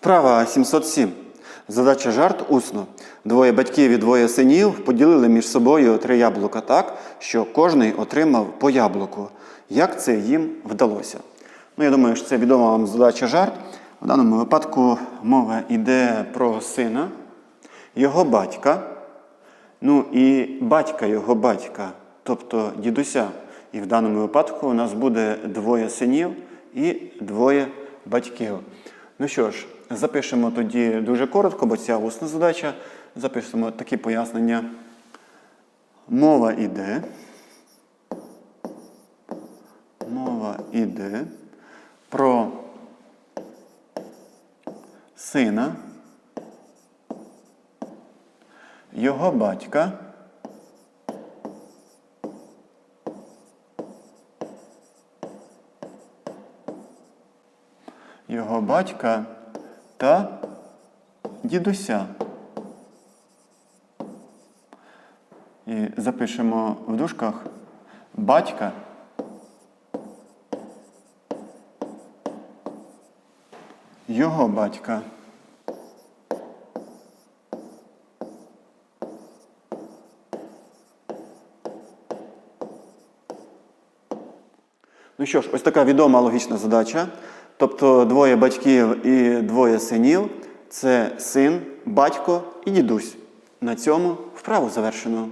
Вправа 707. Задача жарт усно. Двоє батьків і двоє синів поділили між собою три яблука так, що кожний отримав по яблуку. Як це їм вдалося? Ну, я думаю, що це відома вам задача жарт. В даному випадку мова йде про сина, його батька, ну і батька його батька, тобто дідуся. І в даному випадку у нас буде двоє синів і двоє батьків. Ну що ж, запишемо тоді дуже коротко, бо ця усна задача. Запишемо такі пояснення. Мова іде. Мова іде про сина, його батька. Його батька та дідуся. І запишемо в дужках батька. Його батька. Ну що ж, ось така відома логічна задача. Тобто двоє батьків і двоє синів це син, батько і дідусь. На цьому вправу завершено.